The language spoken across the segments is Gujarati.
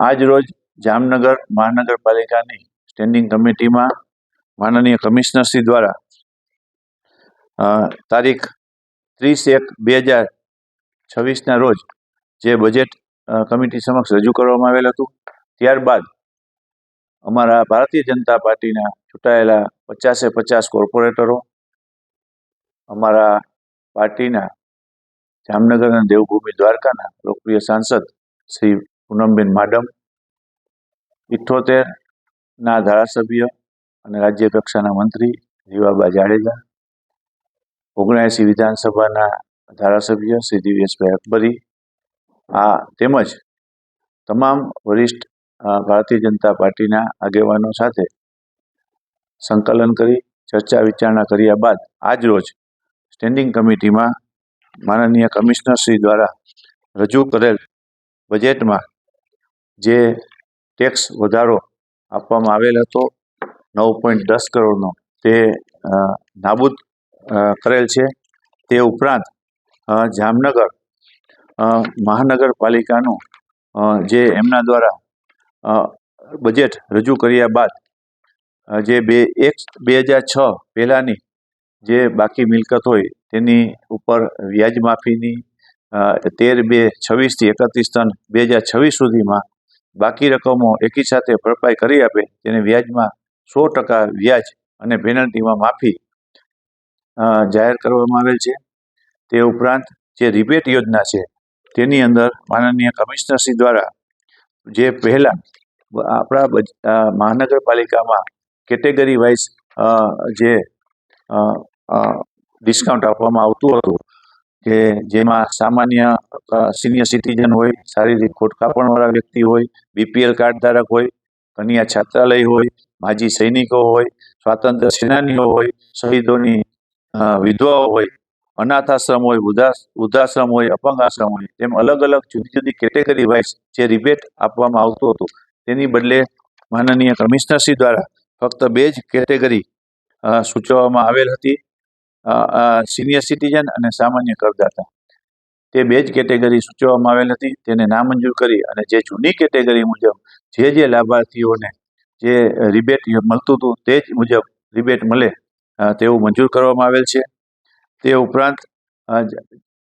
આજ રોજ જામનગર મહાનગરપાલિકાની સ્ટેન્ડિંગ કમિટીમાં માનનીય કમિશનરશ્રી દ્વારા તારીખ ત્રીસ એક બે હજાર છવ્વીસના રોજ જે બજેટ કમિટી સમક્ષ રજૂ કરવામાં આવેલ હતું, ત્યારબાદ અમારા ભારતીય જનતા પાર્ટીના ચૂંટાયેલા પચાસે પચાસ કોર્પોરેટરો, અમારા પાર્ટીના જામનગર અને દેવભૂમિ દ્વારકાના લોકપ્રિય સાંસદ શ્રી પૂનમબેન માડમ ઇઠ્ઠોતેરના ધારાસભ્ય અને રાજ્ય કક્ષાના મંત્રી રીવાબા જાડેજા, ઓગણએંસી વિધાનસભાના ધારાસભ્ય શ્રી દિવ્યેશભાઈ અકબરી, આ તેમજ તમામ વરિષ્ઠ ભારતીય જનતા પાર્ટીના આગેવાનો સાથે સંકલન કરી, ચર્ચા વિચારણા કર્યા બાદ આજ રોજ સ્ટેન્ડિંગ કમિટીમાં માનનીય કમિશનર દ્વારા રજૂ કરેલ બજેટમાં જે ટેક્સ વધારો આપવામાં આવેલ હતો, નવ પોઈન્ટ દસ કરોડનો, તે નાબૂદ કરેલ છે. તે ઉપરાંત જામનગર મહાનગરપાલિકાનું જે એમના દ્વારા બજેટ રજૂ કર્યા બાદ જે બે, એક, બે હજાર છ પહેલાંની જે બાકી મિલકત હોય, તેની ઉપર વ્યાજ માફીની તેર બે છવ્વીસથી એકત્રીસ ત્રણ બે હજાર છવ્વીસ સુધીમાં બાકી રકમો એકી સાથે ભરપાઈ કરી આપે, તેને વ્યાજમાં સો ટકા વ્યાજ અને પેનલ્ટીમાં માફી જાહેર કરવામાં આવેલ છે. તે ઉપરાંત જે રિબેટ યોજના છે, તેની અંદર માનનીય કમિશનરશ્રી દ્વારા જે પહેલાં આપણા મહાનગરપાલિકામાં કેટેગરી વાઇઝ જે ડિસ્કાઉન્ટ આપવામાં આવતું હતું કે જેમાં સામાન્ય સિનિયર સિટીઝન હોય, શારીરિક ખોટકાપણવાળા વ્યક્તિ હોય બીપીએલ કાર્ડ ધારક હોય, કન્યા છાત્રાલય હોય, માજી સૈનિકો હોય સ્વાતંત્ર્ય સેનાનીઓ હોય, શહીદોની વિધવાઓ હોય અનાથ આશ્રમ હોય, વૃદ્ધા- વૃદ્ધાશ્રમ હોય અપંગ આશ્રમ હોય, તેમ અલગ અલગ જુદી જુદી કેટેગરી વાઇઝ જે રિબેટ આપવામાં આવતું હતું. તેની બદલે માનનીય કમિશનરશ્રી દ્વારા ફક્ત બે જ કેટેગરી સૂચવવામાં આવેલ હતી. સિનિયર સિટીઝન અને સામાન્ય કરદાતા. તે બે જ કેટેગરી સૂચવવામાં આવેલ હતી. તેને નામંજૂર કરી અને જે જૂની કેટેગરી મુજબ જે જે લાભાર્થીઓને જે રિબેટ મળતું હતું તે જ મુજબ રિબેટ મળે તેવું મંજૂર કરવામાં આવેલ છે. તે ઉપરાંત અ,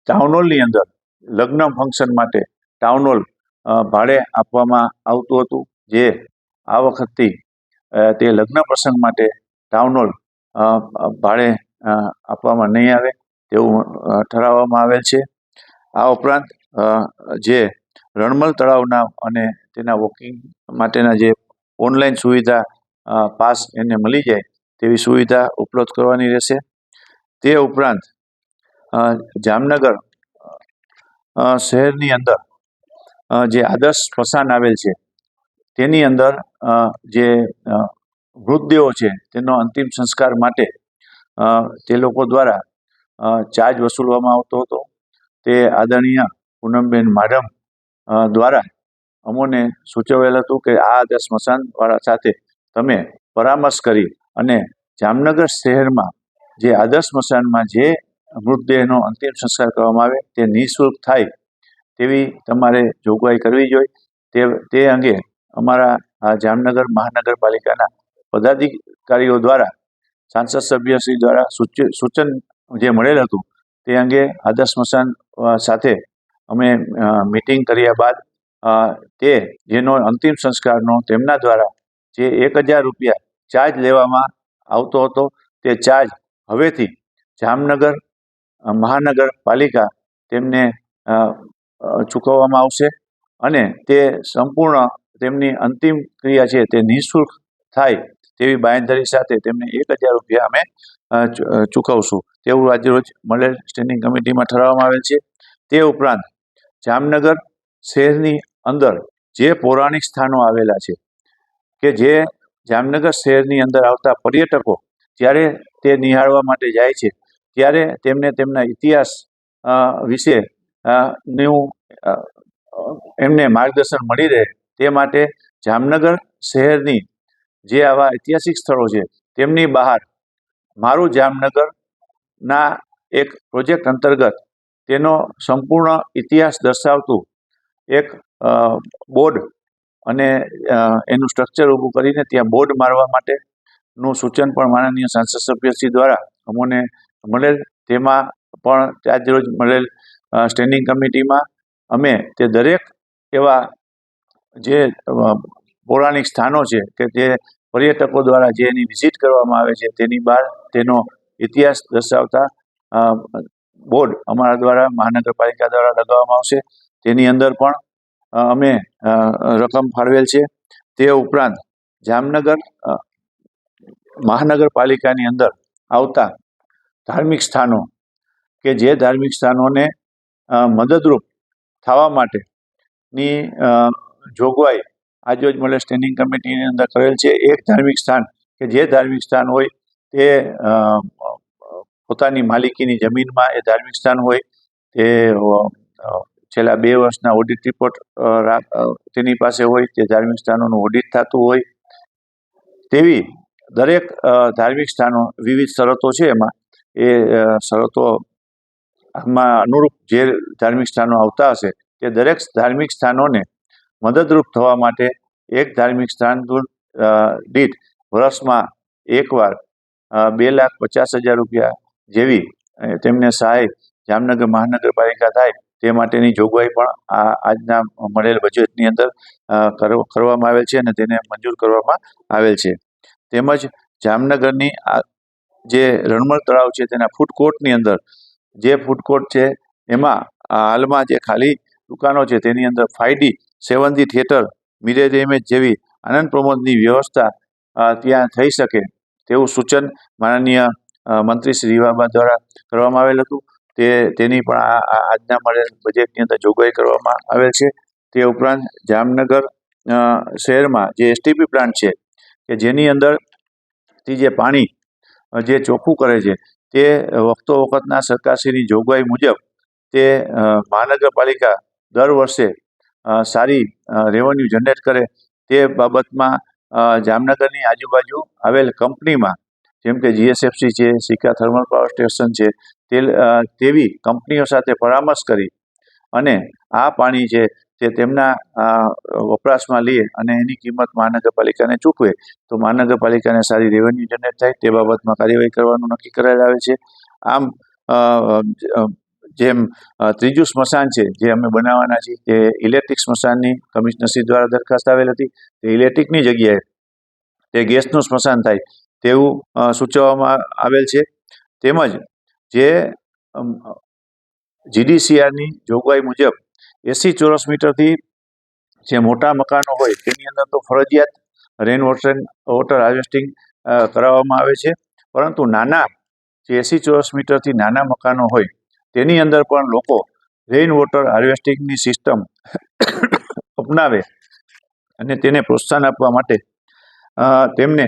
ટાઉન હોલની અંદર લગ્ન ફંક્શન માટે ટાઉન હોલ ભાડે આપવામાં આવતું હતું. જે આ વખતથી તે લગ્ન પ્રસંગ માટે ટાઉન હોલ અ, અ, ભાડે આપવામાં નહીં આવે તેવું ઠરાવવામાં આવેલ છે. આ ઉપરાંત જે રણમલ તળાવના અને તેના વોકિંગ માટેના જે ઓનલાઈન સુવિધા પાસ એને મળી જાય તેવી સુવિધા ઉપલબ્ધ કરવાની રહેશે. તે ઉપરાંત જામનગર શહેરની અંદર જે આદર્શ સ્મશાન આવેલ છે, તેની અંદર જે મૃતદેહો છે, તેનો અંતિમ સંસ્કાર માટે તે લોકો દ્વારા ચાર્જ વસૂલવામાં આવતો હતો. તે આદરણીય પૂનમબેન માડમ દ્વારા અમોને સૂચવેલ હતું કે આ આદર્શ સ્મશાનવાળા સાથે તમે પરામર્શ કરી અને જામનગર શહેરમાં જે આદર્શ સ્મશાનમાં જે મૃતદેહનો અંતિમ સંસ્કાર કરવામાં આવે, તે નિઃશુલ્ક થાય તેવી તમારે જોગવાઈ કરવી જોઈએ. તે તે અંગે અમારા જામનગર મહાનગરપાલિકાના પદાધિકારીઓ દ્વારા સાંસદ સભ્યશ્રી દ્વારા સૂચ- સૂચન જે મળેલ હતું, તે અંગે આદર્શ સ્મશાન સાથે અમે મિટિંગ કર્યા બાદ તે, જેનો અંતિમ સંસ્કારનો તેમના દ્વારા જે એક હજાર રૂપિયા ચાર્જ લેવામાં આવતો હતો, તે ચાર્જ હવેથી જામનગર મહાનગરપાલિકા તેમને ચૂકવવામાં આવશે અને તે સંપૂર્ણ તેમની અંતિમ ક્રિયા છે તે નિઃશુલ્ક થાય તેવી બાંયધરી સાથે તેમને એક હજાર રૂપિયા અમે ચૂકવશું. તેવું આજે રોજ મળેલ સ્ટેન્ડિંગ કમિટીમાં ઠરાવવામાં આવેલ છે. તે ઉપરાંત જામનગર શહેરની અંદર જે પૌરાણિક સ્થાનો આવેલા છે કે જે જામનગર શહેરની અંદર આવતા પર્યટકો જ્યારે તે નિહાળવા માટે જાય છે, ત્યારે તેમને તેમના ઇતિહાસ વિશે નું એમને માર્ગદર્શન મળી રહે તે માટે જામનગર શહેરની જે આવા ઐતિહાસિક સ્થળો છે, તેમની બહાર મારું જામનગરના એક પ્રોજેક્ટ અંતર્ગત તેનો સંપૂર્ણ ઇતિહાસ દર્શાવતું એક બોર્ડ અને એનું સ્ટ્રક્ચર ઊભું કરીને ત્યાં બોર્ડ મારવા માટેનું સૂચન પણ માનનીય સાંસદ સભ્યશ્રી દ્વારા અમને મળેલ. તેમાં પણ આજ રોજ મળેલ સ્ટેન્ડિંગ કમિટીમાં અમે તે દરેક એવા જે પૌરાણિક સ્થાનો છે કે જે પર્યટકો દ્વારા જે એની વિઝિટ કરવામાં આવે છે, તેની બહાર તેનો ઇતિહાસ દર્શાવતા બોર્ડ અમારા દ્વારા મહાનગરપાલિકા દ્વારા લગાવવામાં આવશે. તેની અંદર પણ અમે રકમ ફાળવેલ છે. તે ઉપરાંત જામનગર મહાનગરપાલિકાની અંદર આવતા ધાર્મિક સ્થાનો કે જે ધાર્મિક સ્થાનોને મદદરૂપ થવા માટેની જોગવાઈ આજરોજ મળે સ્ટેન્ડિંગ કમિટીની અંદર કરેલ છે. એક ધાર્મિક સ્થાન કે જે ધાર્મિક સ્થાન હોય તે પોતાની માલિકીની જમીનમાં એ ધાર્મિક સ્થાન હોય. તે છેલ્લા બે વર્ષના ઓડિટ રિપોર્ટ તેની પાસે હોય તે ધાર્મિક સ્થાનોનું ઓડિટ થતું હોય. તેવી દરેક ધાર્મિક સ્થાનો વિવિધ શરતો છે એમાં. એ શરતો આમાં અનુરૂપ જે ધાર્મિક સ્થાનો આવતા હશે તે દરેક ધાર્મિક સ્થાનોને મદદરૂપ થવા માટે એક ધાર્મિક સ્થાન દીઠ વર્ષમાં એકવાર બે લાખ પચાસ હજાર રૂપિયા જેવી તેમને સહાય જામનગર મહાનગરપાલિકા થાય તે માટેની જોગવાઈ પણ આ, આજના મળેલ બજેટની અંદર કરવામાં આવેલ છે અને તેને મંજૂર કરવામાં આવેલ છે. તેમજ જામનગરની જે રણમળ તળાવ છે તેના ફૂડ કોર્ટની અંદર, જે ફૂડ કોર્ટ છે એમાં હાલમાં જે ખાલી દુકાનો છે તેની અંદર ફાઈડી seven D theatre Mirage image જેવી આનંદ પ્રમોદની વ્યવસ્થા ત્યાં થઈ શકે તેવું સૂચન માનનીય મંત્રી શ્રી રીવાબા દ્વારા કરવામાં આવેલ હતું તે તેની પણ આજના મળેલ બજેટની અંદર જોગવાઈ કરવામાં આવેલ છે તે ઉપરાંત જામનગર શહેરમાં જે એસટીપી પ્લાન્ટ છે કે જેની અંદરથી જે પાણી જે ચોખ્ખું કરે છે તે વખતો વખતના સરકારશ્રીની જોગવાઈ મુજબ તે મહાનગરપાલિકા દર વર્ષે સારી રેવન્યુ જનરેટ કરે તે બાબતમાં જામનગરની આજુબાજુ આવેલ કંપનીમાં, જેમ કે જીએસએફસી છે સિક્કા થર્મલ પાવર સ્ટેશન છે તે તેવી કંપનીઓ સાથે પરામર્શ કરી અને આ પાણી છે તે તેમના વપરાશમાં લે અને એની કિંમત મહાનગરપાલિકાને ચૂકવે, તો મહાનગરપાલિકાને સારી રેવન્યુ જનરેટ થાય તે બાબતમાં કાર્યવાહી કરવાનું નક્કી કરાયેલ આવે છે. આમ જેમ ત્રીજું સ્મશાન છે, જે અમે બનાવવાના છીએ, તે ઇલેક્ટ્રિક સ્મશાનની કમિશનરશ્રી દ્વારા દરખાસ્ત આવેલ હતી. તે ઇલેક્ટ્રિકની જગ્યાએ તે ગેસનું સ્મશાન થાય તેવું સૂચવવામાં આવેલ છે. તેમજ જે જીડીસીઆરની જોગવાઈ મુજબ એસી ચોરસ મીટરથી જે મોટા મકાનો હોય તેની અંદર તો ફરજિયાત રેન વોટર વોટર હાર્વેસ્ટિંગ કરાવવામાં આવે છે. પરંતુ નાના જે એસી ચોરસ મીટરથી નાના મકાનો હોય તેની અંદર પણ લોકો રેઇન વોટર હાર્વેસ્ટિંગની સિસ્ટમ અપનાવે અને તેને પ્રોત્સાહન આપવા માટે તેમને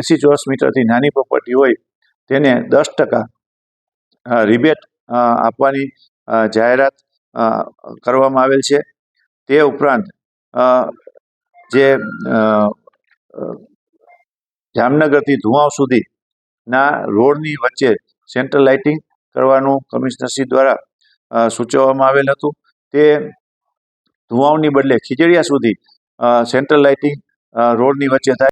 એસી ચોરસ મીટરથી નાની પ્રોપર્ટી હોય તેને દસ ટકા રિબેટ આપવાની જાહેરાત કરવામાં આવેલ છે. તે ઉપરાંત જે જામનગરથી ધુવાવ સુધીના રોડની વચ્ચે સેન્ટ્રલ લાઇટિંગ કરવાનું કમિશનરશ્રી દ્વારા સૂચવવામાં આવેલ હતું. તે ધુવાઓની બદલે ખીજડીયા સુધી સેન્ટ્રલ લાઇટિંગ રોડની વચ્ચે થાય.